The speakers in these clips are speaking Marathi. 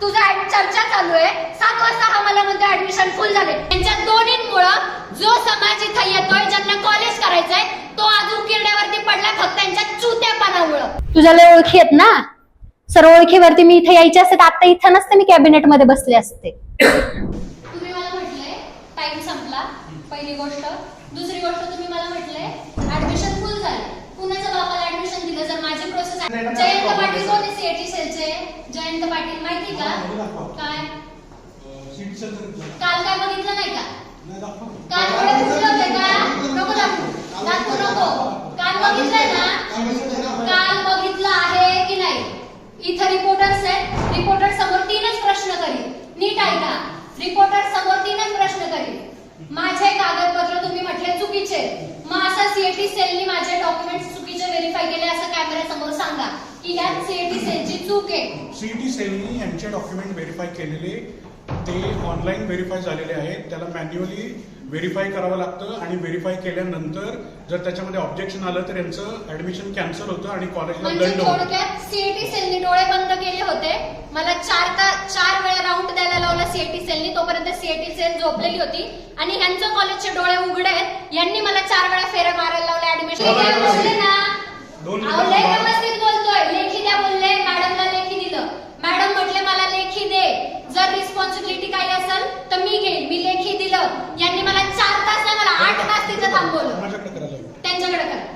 तुझा चर्चा चालू आहे. सात वाजता हा मला म्हणतो ऍडमिशन फुल झाले. त्यांच्या दोन्हींमुळं जो समाज इथं येतोय ज्यांना कॉलेज करायचंय तो आज उकिरड्यावरती पडलाय फक्त त्यांच्या चुत्यापणामुळं. तुझ्या लय ओळखी आहेत ना? सर्व ओळखीवरती मी इथे यायचे असते आता इथं नसते मी कॅबिनेटमध्ये बसले असते. तुम्ही मला म्हटले टाइम संपला. पहिली गोष्ट. दुसरी गोष्ट तुम्ही मला म्हटले ऍडमिशन फुल झाले. कुणाच्या बापाला ऍडमिशन दिलं. जर माझी प्रोसेस जयंत पाटील कोण सीएटी सेलचे? जयंत पाटील माहिती का? काय? काल काय बघितलं नाही का? काल डोळे फुटले होते का? नको दाखवू. दाखवू नको. काल बघितलंय ना? काल बघितलं आहे की नाही? इथं रिपोर्टर्स आहेत. रिपोर्टर समोर तीनच प्रश्न करील नीट ऐका. रिपोर्टर समोर तीनच प्रश्न करील माझे कागदपत्र तुम्ही म्हटले चुकीचे. मग असं सीएटी सेलनी माझे डॉक्युमेंट चुकीचे व्हेरीफाय केले असं कॅमेरा समोर सांगा. की यात सीएटी सेलची चूक आहे. सीईटी सेलनी यांचे डॉक्युमेंट व्हेरीफाय केलेले ते ऑनलाईन व्हेरीफाय झालेले आहेत. त्याला मॅन्युअली व्हेरीफाय करावं लागतं आणि व्हेरीफाय केल्यानंतर जर त्याच्यामध्ये ऑब्जेक्शन आलं तर यांचं ऍडमिशन कॅन्सल होतं आणि कॉलेजला म्हणजे दंड होतो. थोडक्यात सीएटी सेलनी डोळे बंद केले होते. मला चार ता चार वेळा राऊंड द्यायला लावला सीएटी सेलनी तोपर्यंत सीएटी सेल झोपलेली होती. आणि ह्यांचं कॉलेजचे डोळे उघडे आहेत. यांनी मला चार वेळा फेऱ्या मारायला लावल्या ऍडमिशन दोन मिनिटं व्यवस्थित बोलतोय लेखी द्या बोलले मॅडमला लेखी दिलं मॅडम म्हटले मला लेखी दे जर रिस्पॉन्सिबिलिटी काही असेल तर मी घेईन मी लेखी दिलं यांनी मला चार तास नाही मला आठ तास तिथं थांबवलं माझ्याकडे करा जाऊ त्यांच्याकडे करा माझ्याकडे जाऊ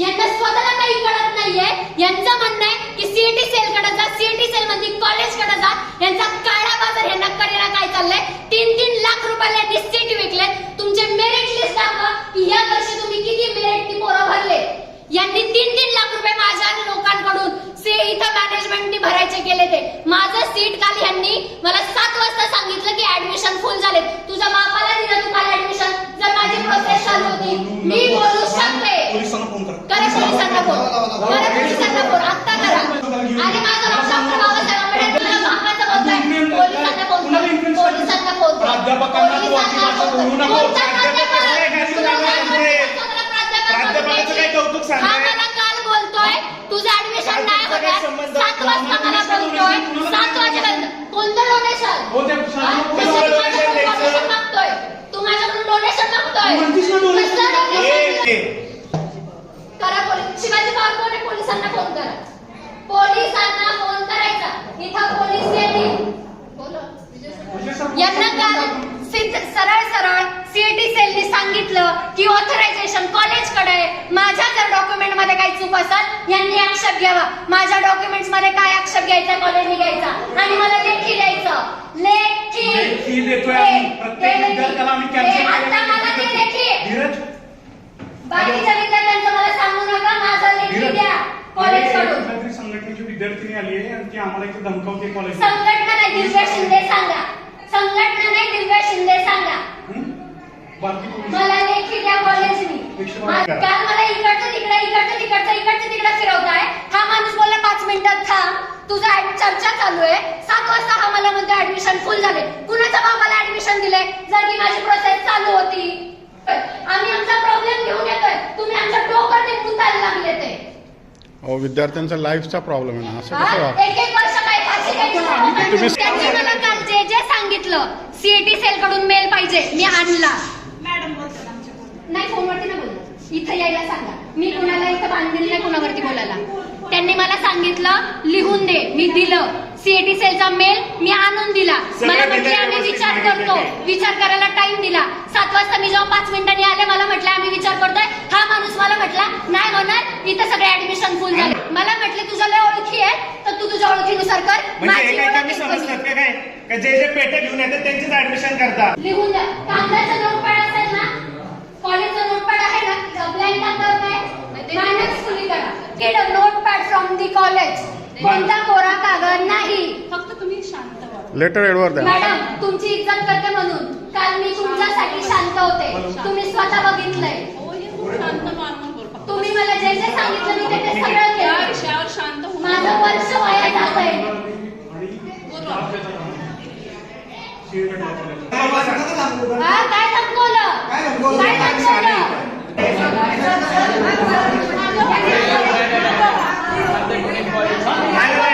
यांना स्वतःला काही कळत नाहीये. यांचं म्हणणं आहे की सीईटी सेल कडे जा. सीईटी सेल मध्ये कॉलेजकडे जा. यांचा काळा बाजार यांना कडेला काय चाललंय? तीन तीन लाख रुपयाला यांनी सीट विकले तुमचे मेरिट लिस्ट दाखवा की या वर्षी तुम्ही किती मेरिट पोरं भरले? यांनी तीन तीन लाख रुपये माझ्या आणि लोकांकडून से इथं मॅनेजमेंटनी भरायचे केले ते. माझं सीट काल यांनी मला सात वाजता सांगितलं की ऍडमिशन फुल झाले तुझ्या बापाला दिलं तू काल ऍडमिशन जर माझी प्रोसेस चालू होती मी बोलू शकते पोलिसांना फोन करा करा पोलिसांना फोन करा पोलिसांना फोन आत्ता करा. आणि माझं नाव डॉक्टर बाबासाहेब आंबेडकर. तुला बापाचं बोलतोय. पोलिसांना फोन कर पोलिसांना फोन कर प्राध्यापकांना तू अशी भाषा बोलू नको. कोणता प्राध्यापक? प्राध्यापक तुला काय प्राध्यापकाचं कौतुक सांगताय? हा मला काल बोलतोय. तुझं ऍडमिशन नाही प्राध्यापकाचा काय होणार. संबंध? सात वाजता मला बोलतोय. सात वाजेपर्यंत कोणतं डोनेशन ते माझ्याकडून डोनेशन मागतोय. पोलिसांना फोन करा. पोलिसांना फोन करायचा. इथं पोलीस येतील. बोला. यांना काल सिद्ध सरळ सरळ सीएटी सेलनी सांगितलं की ऑथरायझेशन कॉलेजकडे माझ्या जर डॉक्युमेंटमध्ये काही चूक असेल यांनी आक्षेप घ्यावा. माझ्या डॉक्युमेंट्समध्ये काय आक्षेप घ्यायचा कॉलेजने घ्यायचा? आणि मला लेखी द्यायचं. लेखी. लेखी देतोय आम्ही. प्रत्येक विद्यार्थ्याला आम्ही मला ते लेखी. धीरज. बाकीच्या विद्यार्थ्यांचं मला सांगू नका माझं लेखी धीरज द्या कॉलेजकडून कुठल्यातरी संघटनेची विद्यार्थिनी आली आहे आणि ती आम्हाला इथे धमकावते कॉलेज संघटना नाही दिव्या शिंदे सांगा. संघटना नाही दिव्या शिंदे सांगा. बाकी मला लेखी द्या कॉलेजनी करा. काल मला इकडचं तिकडे इकडचं तिकडचं इकडचं तिकडे फिरवताय. हा माणूस बोलला पाच मिनिटात थांब. तुझा चर्चा चालू आहे. सात वाजता हा मला म्हणतो ऍडमिशन फुल झाले. कुणाच्या बाबाला ऍडमिशन दिले जर की माझी प्रोसेस चालू होती. आम्ही आमचा प्रॉब्लेम घेऊन येतोय. तुम्ही आमच्या डोकर ते मुतायला लागले ते अहो विद्यार्थ्यांचा लाईफचा प्रॉब्लेम आहे ना असं कसं हा? वाग एक एक वर्ष काय फाशी घ्यायची तुम्ही- त्यांनी मला काल जे जे सांगितलं सीएटी सेल कडून मेल पाहिजे मी आणला. नाही फोनवरती ना बोलत. इथं यायला सांगा. मी कुणाला इथं बांधलेलं नाही कुणावरती बोलायला. त्यांनी मला सांगितलं लिहून दे. मी दिलं. सीएटी सेलचा मेल मी आणून दिला. मला म्हटले आम्ही विचार करतो. विचार करायला टाइम दिला. सात वाजता मी जेव्हा पाच मिनिटांनी आले मला म्हटलं आम्ही विचार करतोय. हा माणूस मला म्हटला नाही होणार. इथं ऍडमिशन फुल झाले. मला म्हटले तुझ्या लय ओळखी आहे तर तू तुझ्या ओळखीनुसार कर. म्हणजे माझी एका ओळख एकाने इथं समजतात का काय? का जे जे पेटे घेऊन येतात त्यांचीच ऍडमिशन करतात? लिहून द्या. कागदाचं नोटपॅड असेल ना कॉलेजचं नोटपॅड आहे ना ब्लँक कागदावर काय फुली करा. Get notepad from the college कोणता कोरा कागद नाही. फक्त तुम्ही शांत व्हा. लेटर एडवर द्या. मॅडम तुमची इज्जत करते म्हणून. काल मी तुमच्यासाठी शांत होते. तुम्ही स्वतः बघितलंय. तुम्ही मला जे जे सांगितलं मी ते ते सगळं केलं. विषयावर शांत होऊन माझं वर्ष वाया जात आहे. हा काय धमकवलं काय धमकवलं काय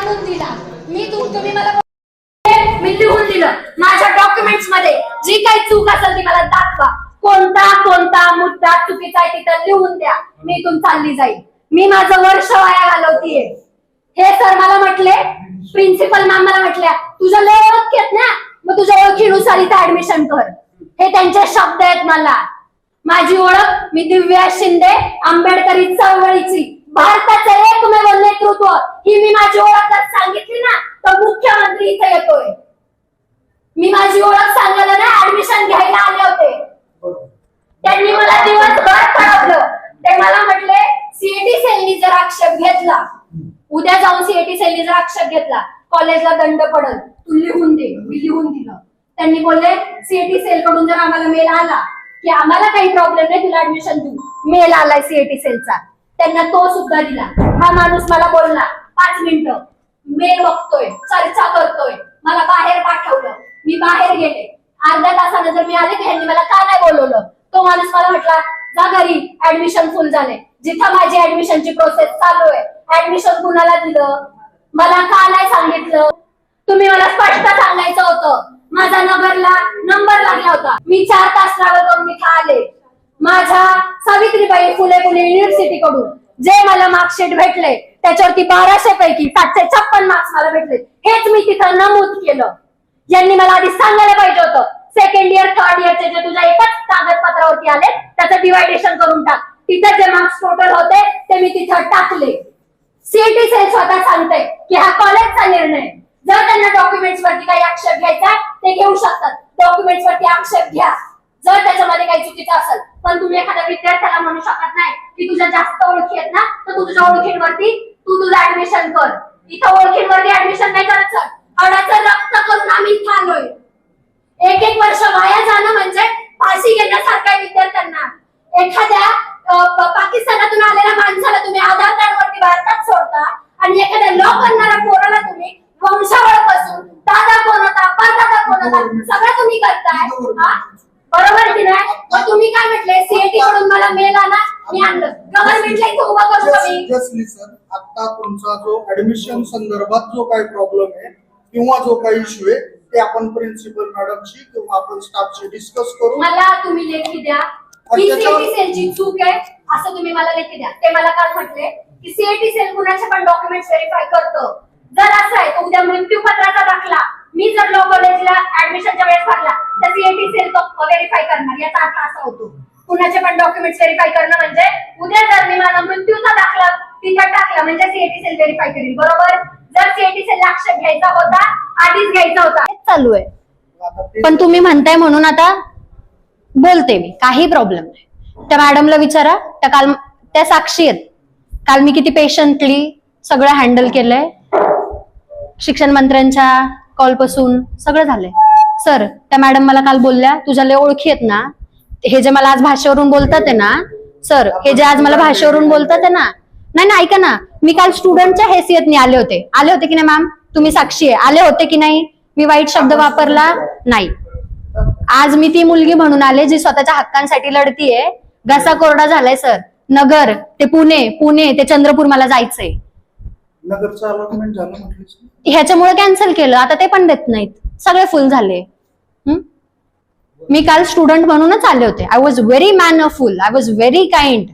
आणून दिला. मी तुम्ही मला मी लिहून दिलं. माझ्या डॉक्युमेंट्समध्ये जी काही चूक असेल ती मला दाखवा. कोणता कोणता मुद्दा चुकीचा आहे तिथं लिहून द्या. मी इथून चालली जाईल मी माझं वर्ष वाया घालवतीये. हे सर मला म्हटले प्रिन्सिपल मॅम मला म्हटल्या तुझं लय ओळख येत ना? मग तुझ्या ओळखीनुसार इथं ऍडमिशन कर. हे त्यांचे शब्द आहेत मला. माझी ओळख मी दिव्या शिंदे आंबेडकरी चळवळीची. भारताचं एकमेव नेतृत्व ही मी माझी ओळख जर सांगितली ना तर मुख्यमंत्री इथे येतोय. मी माझी ओळख सांगायला ना ऍडमिशन घ्यायला आले होते. त्यांनी मला दिवसभर कळवलं ते मला म्हटले सीएटी सेलनी जर आक्षेप घेतला उद्या जाऊन सीएटी सेलनी जर आक्षेप घेतला कॉलेजला दंड पडल तू लिहून दे मी लिहून दिलं. त्यांनी बोलले सीएटी सेल कडून जर आम्हाला मेल आला की आम्हाला काही प्रॉब्लेम नाही तुला ऍडमिशन देऊ. मेल आलाय सीएटी सेलचा. त्यांना तो सुद्धा दिला. हा माणूस मला बोलला पाच मिनिटं. मेल बघतोय चर्चा करतोय. मला बाहेर पाठवलं. मी बाहेर गेले. अर्ध्या तासानं जर मी आले की ह्यांनी मला का नाही बोलवलं? तो माणूस मला म्हटला जा घरी. ऍडमिशन फुल झाले जिथं माझी ऍडमिशनची प्रोसेस चालू आहे. ऍडमिशन कुणाला दिलं? मला का नाही सांगितलं? तुम्ही मला स्पष्ट सांगायचं होतं. माझा नगरला नंबर लागला होता. मी चार तास ट्रॅव्हल मी इथं आले. माझ्या सावित्रीबाई फुले पुणे युनिव्हर्सिटी कडून जे मला मार्कशीट भेटले त्याच्यावरती बाराशे पैकी सातशे छप्पन मार्क्स मला भेटले. हेच मी तिथं नमूद केलं. यांनी मला आधी सांगायला पाहिजे होतं सेकंड इयर थर्ड इयरचे जे तुझ्या एकाच कागदपत्रावरती आले त्याचं डिवायडेशन करून टाक. तिथं जे मार्क्स टोटल होते ते मी तिथं टाकले. सीएटी सेल स्वतः सांगते की हा कॉलेजचा निर्णय. जर त्यांना डॉक्युमेंट्स वरती काही आक्षेप घ्यायचा ते घेऊ शकतात. डॉक्युमेंट्स वरती आक्षेप घ्या. जर त्याच्यामध्ये काही चुकीचं असेल पण तुम्ही एखाद्या विद्यार्थ्याला म्हणू शकत नाही की तुझ्या जास्त ओळखी आहेत ना तर तू तुझ्या ओळखींवरती तू तुझं ऍडमिशन कर. इथं ओळखींवरती ऍडमिशन नाही करत सर. हडाचं रक्त करून आम्ही इथं आलोय. एक एक वर्ष वाया जाणं म्हणजे फाशी घेण्यासारख्या विद्यार्थ्यांना. एखाद्या पाकिस्तानातून आलेल्या माणसाला तुम्ही आधार कार्ड वरती भारतात सोडता आणि एखाद्या लॉ करणाऱ्या पोराला तुम्ही वंशावळपासून दादा कोण होता परदादा कोण होता सगळं तुम्ही करताय हा? बरोबर की नाही मग तुम्ही काय म्हटले सीएटी कडून मला मेल आला मी आणलं गव्हर्नमेंटला इथं उभा करू जस्ट लिसन आता तुमचा जो ऍडमिशन संदर्भात जो काही प्रॉब्लेम आहे किंवा जो काही इश्यू आहे ते आपण प्रिन्सिपल मॅडमशी किंवा आपण स्टाफशी डिस्कस करू. मला तुम्ही लेखी द्या. आणि ही त्याच्यावर- सीएटी सेलची चूक आहे असं तुम्ही मला लेखी द्या. ते मला काल म्हटले की सीएटी सेल कुणाचे पण डॉक्युमेंट व्हेरीफाय करतं. जर असं आहे तर उद्या मृत्यूपत्राचा दाखला. मी जर लॉ कॉलेजला ऍडमिशनच्या वेळेस भरला तर सीएटी सेल तो व्हेरीफाय करणार. याचा अर्थ असा होतो. कुणाचे पण डॉक्युमेंट व्हेरीफाय करणं म्हणजे उद्या जर मी माझा मृत्यूचा दाखला तिथं टाकला म्हणजे सीएटी करेल बरोबर? जर सीएटी सेल आक्षेप घ्यायचा होता आधीच घ्यायचा होता. हेच चालू आहे. पण तुम्ही म्हणताय म्हणून आता बोलते मी काही प्रॉब्लेम नाही. त्या मॅडमला विचारा त्या काल त्या साक्षी आहेत. काल मी किती पेशंटली सगळं हँडल केलंय. शिक्षण मंत्र्यांच्या कॉलपासून सगळं झालंय. सर त्या मॅडम मला काल बोलल्या तुझ्या लय ओळखी आहेत ना. हे जे मला आज भाषेवरून बोलतात आहे ना सर हे जे आज मला भाषेवरून बोलतात आहे ना नाही नाही ऐका ना. मी काल स्टुडंटच्या हैसियतने आले होते. आले होते की नाही मॅम तुम्ही साक्षी आहे. आले होते की नाही? मी वाईट शब्द वापरला? नाही. आज मी ती मुलगी म्हणून आले जी स्वतःच्या हक्कांसाठी लढतीये घसा कोरडा झालाय सर नगर ते पुणे पुणे ते चंद्रपूर मला जायचंय. नगरचं अलॉटमेंट झालं म्हटलीस ना? ह्याच्यामुळे कॅन्सल केलं. आता ते पण देत नाहीत. सगळे फुल झाले. हं? मी काल स्टुडंट म्हणूनच आले होते. I was very mannerful I was very kind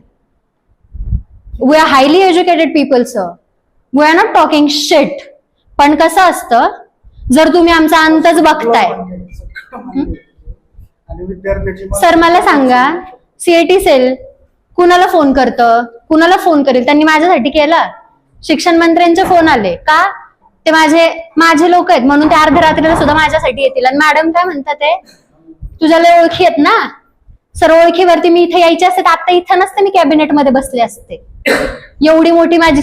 we are highly educated people sir we are not talking shit पण कसं असतं जर तुम्ही आमचा अंतच बघताय. सर मला सांगा सीएटी सेल कुणाला फोन करतं? कुणाला फोन करेल? त्यांनी माझ्यासाठी केला? शिक्षण मंत्र्यांचे फोन आले. का? ते माझे माझे लोक आहेत. म्हणून ते अर्ध्या रात्रीला सुद्धा माझ्यासाठी येतील. आणि मॅडम काय म्हणतात ते? तुझ्या लय ओळखी आहेत ना? सर ओळखीवरती मी इथे यायचे असते आता इथं नसते मी कॅबिनेटमध्ये बसले असते. एवढी मोठी माझी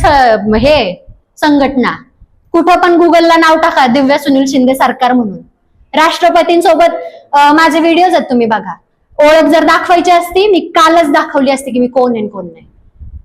हे संघटना. कुठं पण गुगलला नाव टाका दिव्या सुनील शिंदे सरकार म्हणून. राष्ट्रपतींसोबत माझे व्हिडिओज आहेत तुम्ही बघा. ओळख जर दाखवायची असती मी कालच दाखवली असती की मी कोण आहे आणि कोण नाही.